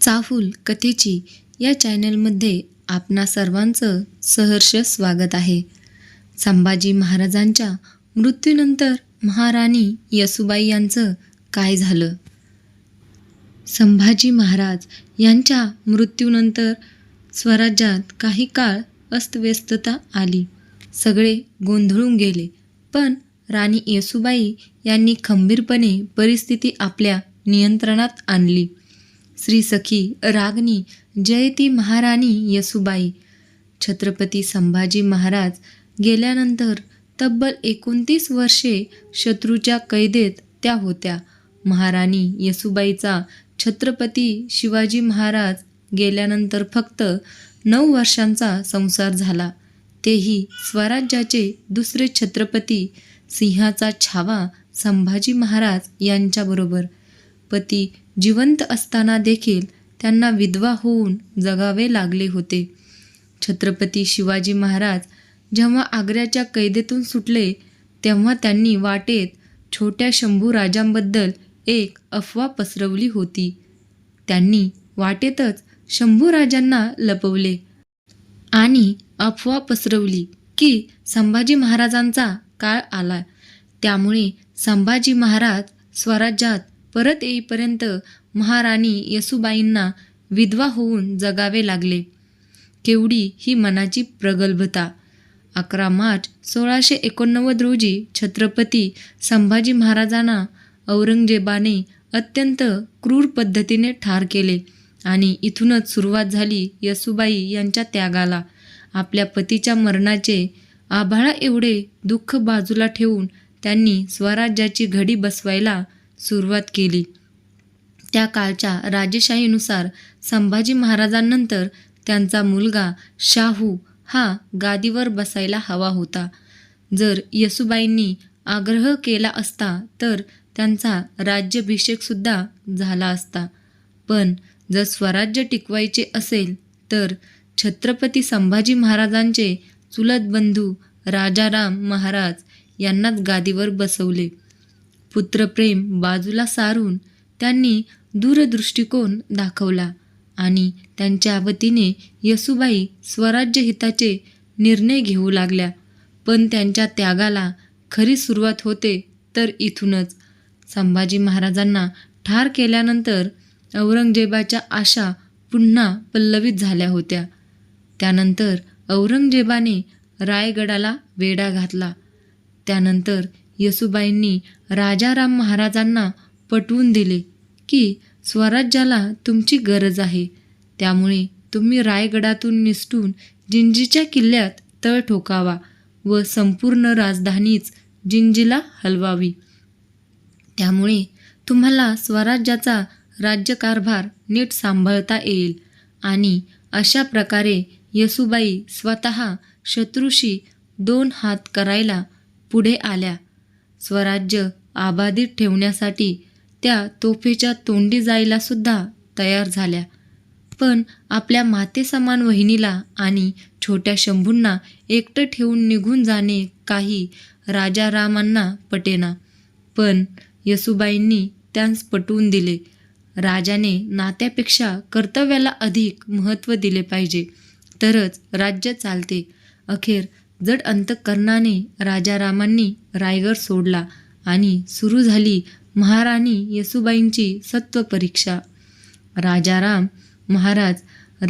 चाहूल कथेची या चॅनलमध्ये आपणा सर्वांचं सहर्ष स्वागत आहे. संभाजी महाराजांच्या मृत्यूनंतर महाराणी यसुबाई यांचं काय झालं? संभाजी महाराज यांच्या मृत्यूनंतर स्वराज्यात काही काळ अस्तव्यस्तता आली. सगळे गोंधळून गेले. पण राणी येसूबाई यांनी खंबीरपणे परिस्थिती आपल्या नियंत्रणात आणली. श्री सखी रागनी जयती महाराणी यसुबाई. छत्रपती संभाजी महाराज गेल्यानंतर तब्बल एकोणतीस वर्षे शत्रूच्या कैदेत त्या होत्या. महाराणी यसुबाईचा छत्रपती शिवाजी महाराज गेल्यानंतर फक्त नऊ वर्षांचा संसार झाला. तेही स्वराज्याचे दुसरे छत्रपती सिंहाचा छावा संभाजी महाराज यांच्याबरोबर. पती जिवंत असताना देखील त्यांना विधवा होऊन जगावे लागले होते. छत्रपती शिवाजी महाराज जेव्हा आग्र्याच्या कैदेतून सुटले तेव्हा त्यांनी वाटेत छोट्या शंभू राजांबद्दल एक अफवा पसरवली होती. त्यांनी वाटेतच शंभू राजांना लपवले आणि अफवा पसरवली की संभाजी महाराजांचा काळ आला. त्यामुळे संभाजी महाराज स्वराज्यात परत येईपर्यंत महाराणी यसुबाईंना विधवा होऊन जगावे लागले. केवढी ही मनाची प्रगल्भता. अकरा मार्च सोळाशे एकोणनव्वद रोजी छत्रपती संभाजी महाराजांना औरंगजेबाने अत्यंत क्रूर पद्धतीने ठार केले आणि इथूनच सुरुवात झाली यसुबाई यांच्या त्यागाला. आपल्या पतीच्या मरणाचे आभाळा एवढे दुःख बाजूला ठेवून त्यांनी स्वराज्याची घडी बसवायला सुरुवात केली. त्या काळच्या राजेशाहीनुसार संभाजी महाराजांनंतर त्यांचा मुलगा शाहू हा गादीवर बसायला हवा होता. जर यसुबाईंनी आग्रह केला असता तर त्यांचा राज्याभिषेकसुद्धा झाला असता. पण जर स्वराज्य टिकवायचे असेल तर छत्रपती संभाजी महाराजांचे चुलत बंधू राजाराम महाराज यांनाच गादीवर बसवले. पुत्रप्रेम बाजूला सारून त्यांनी दूरदृष्टिकोन दाखवला आणि त्यांच्या वतीने येसूबाई स्वराज्य हिताचे निर्णय घेऊ लागल्या. पण त्यांच्या त्यागाला खरी सुरुवात होते तर इथूनच. संभाजी महाराजांना ठार केल्यानंतर औरंगजेबाच्या आशा पुन्हा पल्लवित झाल्या होत्या. त्यानंतर औरंगजेबाने रायगडाला वेढा घातला. त्यानंतर येसुबाईंनी राजाराम महाराजांना पटवून दिले की स्वराज्याला तुमची गरज आहे. त्यामुळे तुम्ही रायगडातून निसटून जिंजीच्या किल्ल्यात तळ ठोकावा व संपूर्ण राजधानीच जिंजीला हलवावी. त्यामुळे तुम्हाला स्वराज्याचा राज्यकारभार नीट सांभाळता येईल आणि अशा प्रकारे येसुबाई स्वतः शत्रूशी दोन हात करायला पुढे आल्या. स्वराज्य आबाधित ठेवण्यासाठी त्या तोफेच्या तोंडी जायला सुद्धा तयार झाल्या. पण आपल्या मातेसमान वहिनीला आणि छोट्या शंभूंना एकटं ठेवून निघून जाणे काही राजारामांना पटेना. पण येसूबाईंनी त्यांस पटवून दिले. राजाने नात्यापेक्षा कर्तव्याला अधिक महत्त्व दिले पाहिजे. तरच राज्य चालते. अखेर जड अंतकरणाने राजारामांनी रायगड सोडला आणि सुरू झाली महाराणी येसुबाईंची सत्वपरीक्षा. राजाराम महाराज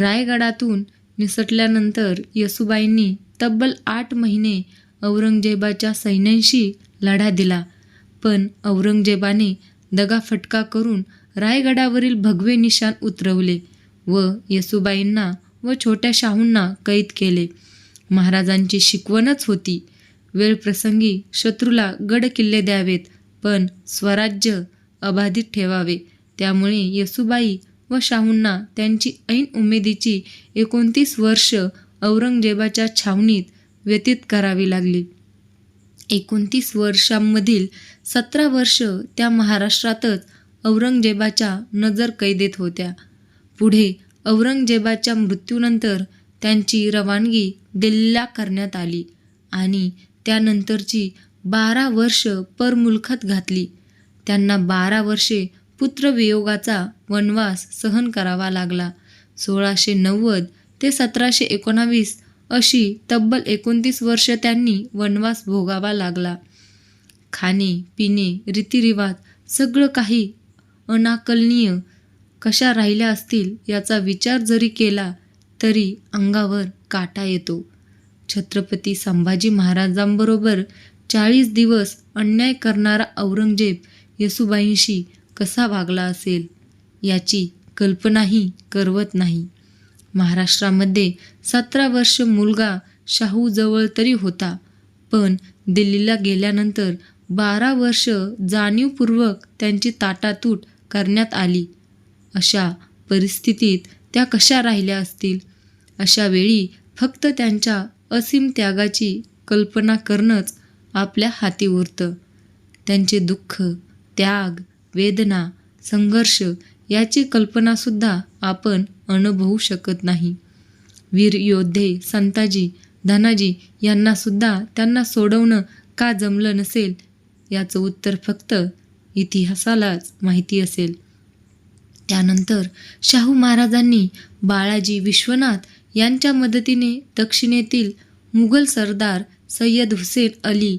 रायगडातून निसटल्यानंतर येसुबाईंनी तब्बल आठ महिने औरंगजेबाच्या सैन्यांशी लढा दिला. पण औरंगजेबाने दगाफटका करून रायगडावरील भगवे निशाण उतरवले व येसूबाईंना व छोट्या शाहूंना कैद केले. महाराजांची शिकवणच होती. वेळप्रसंगी शत्रूला गड किल्ले द्यावेत पण स्वराज्य अबाधित ठेवावे. त्यामुळे येसूबाई व शाहूंना त्यांची ऐन उमेदीची एकोणतीस वर्ष औरंगजेबाच्या छावणीत व्यतीत करावी लागली. एकोणतीस वर्षांमधील सतरा वर्ष त्या महाराष्ट्रातच औरंगजेबाच्या नजर कैदेत होत्या. पुढे औरंगजेबाच्या मृत्यूनंतर त्यांची रवानगी दिल्लीला करण्यात आली आणि त्यानंतरची बारा वर्ष परमुलखत घातली. त्यांना बारा वर्षे पुत्रवियोगाचा वनवास सहन करावा लागला. सोळाशे नव्वद ते सतराशे एकोणावीस अशी तब्बल एकोणतीस वर्ष त्यांनी वनवास भोगावा लागला. खाणे पिणे रीतिरिवाज सगळं काही अनाकलनीय कशा राहिल्या असतील याचा विचार जरी केला तरी अंगावर काटा येतो. छत्रपती संभाजी महाराजांबरोबर चाळीस दिवस अन्याय करणारा औरंगजेब येसुबाईंशी कसा वागला असेल याची कल्पनाही करवत नाही. महाराष्ट्रामध्ये सतरा वर्ष मुलगा शाहूजवळ तरी होता पण दिल्लीला गेल्यानंतर बारा वर्ष जाणीवपूर्वक त्यांची ताटातूट करण्यात आली. अशा परिस्थितीत त्या कशा राहिल्या असतील? अशा वेळी फक्त त्यांच्या असीम त्यागाची कल्पना करणंच आपल्या हाती उरतं. त्यांचे दुःख त्याग वेदना संघर्ष याची कल्पनासुद्धा आपण अनुभवू शकत नाही. वीर योद्धे संताजी धनाजी यांनासुद्धा त्यांना सोडवणं का जमलं नसेल याचं उत्तर फक्त इतिहासालाच माहिती असेल. त्यानंतर शाहू महाराजांनी बाळाजी विश्वनाथ यांच्या मदतीने दक्षिणेतील मुघल सरदार सय्यद हुसेन अली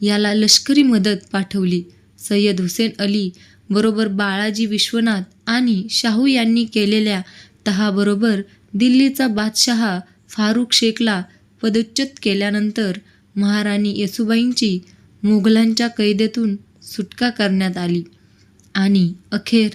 याला लष्करी मदत पाठवली. सय्यद हुसेन अली बरोबर बाळाजी विश्वनाथ आणि शाहू यांनी केलेल्या तहाबरोबर दिल्लीचा बादशहा फारुख शेखला पदच्युत केल्यानंतर महाराणी येसुबाईंची मुघलांच्या कैदेतून सुटका करण्यात आली आणि अखेर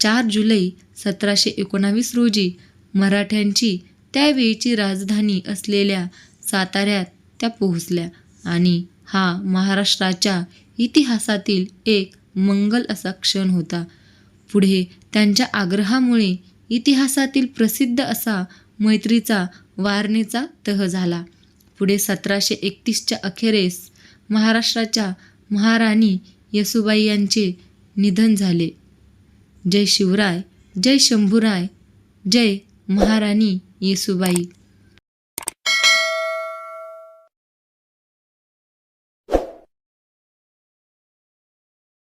चार जुलै सतराशे एकोणावीस रोजी मराठ्यांची त्यावेळची राजधानी असलेल्या साताऱ्यात त्या पोहोचल्या आणि हा महाराष्ट्राच्या इतिहासातील एक मंगल असा क्षण होता. पुढे त्यांच्या आग्रहामुळे इतिहासातील प्रसिद्ध असा मैत्रीचा वारणेचा तह झाला. पुढे सतराशे एकतीसच्या अखेरेस महाराष्ट्राच्या महाराणी येसुबाई यांचे निधन झाले. जय शिवराय जय शंभूराय जय महाराणी येसुबाई